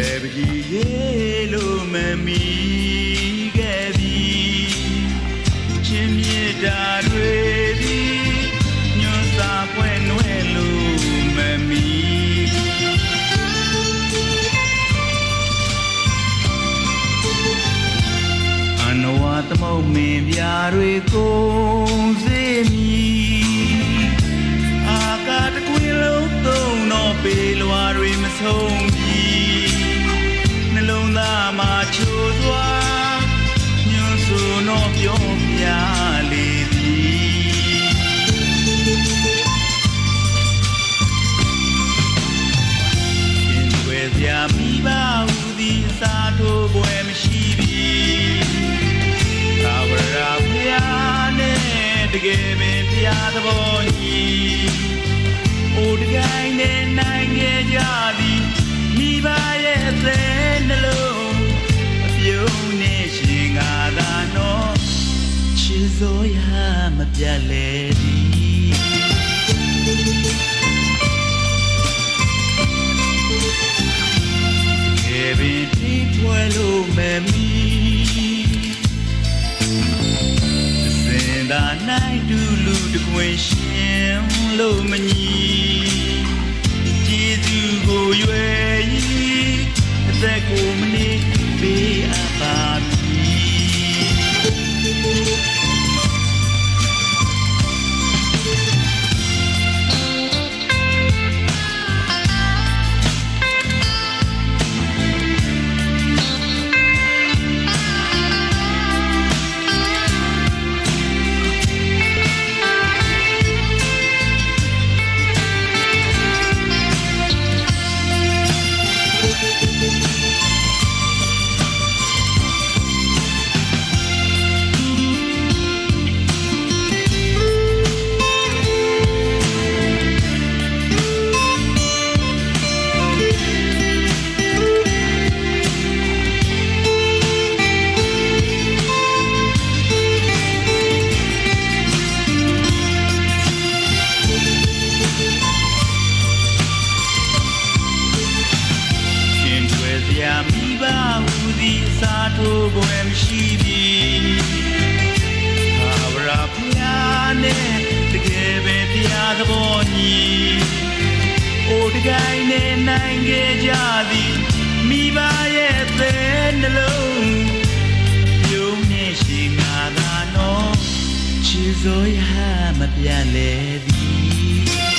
ယ်ပကြီးရေလို့မမီခဲ့ပြီချင်းမြေတာတွေသည်ညွန်စာပွဲနွယ်လို့မမီအနဝသမုတ်မင်းပြာတွေကိုစေမီအာကာတကွေလုံးသုံးတော့ပေလွာတွေမဆုံးပြီနှလုံး သားမှာချိုးသွားညွန်ဆိုတော့ပြောပြလေသည်ခင်ွယ်စရာမိပါဟူသည်အစာထိုးပွဲမရှိပြီသာဝရဘုရားနဲ့တကယ်ပင်ဘုရားသဘောညီ စ်စိုးရမပြတ်လေသည်ကယ်ပင်တီးထွယ်လို့မမီစင်သာနိုင်တူလူတကွင်ရှင်လို့မညီ သည်အစာထိုးပွဲမရှိပြီသာဝရဘုရားနဲ့တကယ်ပဲဘုရားသဘောညီအိုတကိုင်းနဲ့နိုင်ခဲ့ကြသည်မိဘရဲ့အသက်နှလုံးပြုံးနေရှိငါသာနော်ချစ်စိုးရမပြတ်လေသည်